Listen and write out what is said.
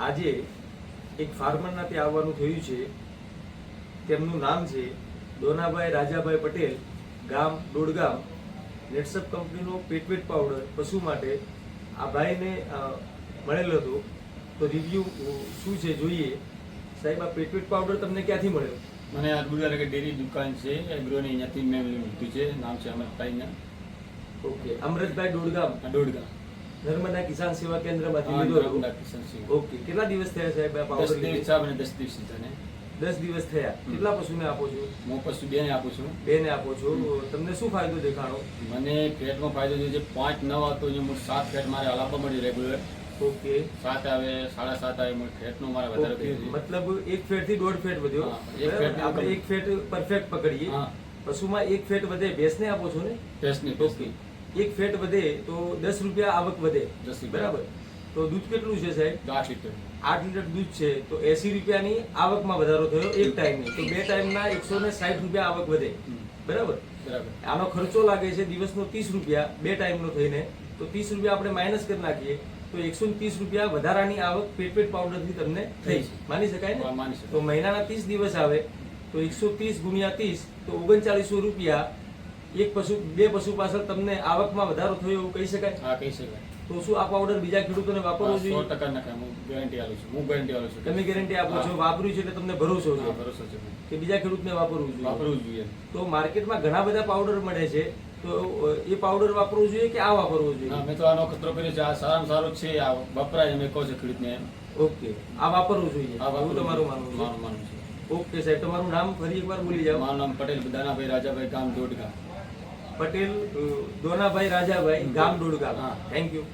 આજે એક ફાર્મરના ત્યાં આવવાનું થયું છે. તેમનું નામ છે દોનાભાઈ રાજાભાઈ પટેલ ગામ દોડગામ નેટસપ કંપનીનો પેટવેટ પાવડર પશુ માટે આ ભાઈને મળેલો હતો. તો રિવ્યુ શું છે જોઈએ? સાહેબ આ પેટવેટ પાવડર તમને ક્યાંથી મળ્યો? મને આ ગુરુવારે ડેરી દુકાન છે એગ્રોની અહીંયાથી મેં લીધું છે. નામ છે અમરભાઈના. ઓકે અમરતભાઈ દોડગામ આ દોડગા નર્મદા કિસાન સેવા કેન્દ્રમાંથી લીધો. ઓકે કેટલા દિવસ થયા સાહેબ આ પાવડર દિવસ સાહેબ અને દસ દિવસ તને દસ દિવસ થયા. કેટલા પશુને આપો છો? હું પશુ બેને આપું છું. બે ને આપો છો. તમને શું ફાયદો દેખાણો? મને પેટમાં ફાયદો થયો છે પાંચ નવ હતો જે હું સાત ફેટ મારે હલાવવા મળી રેગ્યુલર ઓકે. સાત આવે સાડા સાત આવે મને ફેટનો મારે વધારે. મતલબ એક ફેટથી દોઢ ફેટ વધ્યો? આપણે એક ફેટ પરફેક્ટ પકડીએ. પશુમાં એક ફેટ વધે ભેંસને આપો છો ને? ભેંસની. ઓકે. એક ફેટ વધે તો દસ રૂપિયા આવક વધે. બરાબર? તો દૂધ કેટલું છે સાહેબ? આઠ લીટર. આઠ લીટર દૂધ છે. તો એસી રૂપિયાની આવકમાં વધારો થયો એક ટાઈમે. તો બે ટાઈમના એકસો ને સાઠ રૂપિયા આવક વધે. બરાબર? બરાબર. આનો ખર્ચો લાગે છે દિવસનો ત્રીસ રૂપિયા બે ટાઈમનો થઈને. તો ત્રીસ રૂપિયા આપણે માઇનસ કરી નાખીએ તો એકસો ત્રીસ રૂપિયા વધારાની આવક પેટપેટ પાવડરથી તમને થઈ છે. માની શકાય ને? માની શકાય. તો મહિનાના ત્રીસ દિવસ આવે તો એકસો ત્રીસ ગુણ્યા ત્રીસ તો ઓગણચાલીસો રૂપિયા એક પશુ બે પશુ પાછળ તમને આવકમાં વધારો થયો એવું કહી શકાય? હા કહી શકાય. તો શું આ પાવડર બીજા ખેડૂતોને વાપરવો જોઈએ? સો ટકા ના હું ગેરંટી આપું છું હું ગેરંટી આપું છું. તમે ગેરંટી આપો છો. વાપર્યું છે એટલે તમને ભરોસો છે? ભરોસો છે. કે બીજા ખેડૂતને વાપરવું જોઈએ? વાપરવું જોઈએ. તો માર્કેટમાં ઘણા બધા પાવડર મળે છે તો એ પાવડર વાપરવું જોઈએ કે આ વાપરવું જોઈએ? મેં તો આનો ખતરો કર્યો છે આ સારામાં સારો છે આ વપરાય એમ કહો છો ખેડૂતને એમ. ઓકે આ વાપરવું જોઈએ? આ વાપરવું તમારું માનવું મારું માનવું છે. ઓકે સાહેબ તમારું નામ ફરી એકવાર બોલી જાઓ. મારું નામ પટેલ દાનાભાઈ રાજાભાઈ ગામ દોડગા પટેલ દોનાભાઈ રાજાભાઈ ગામ ડોડગામ. Thank you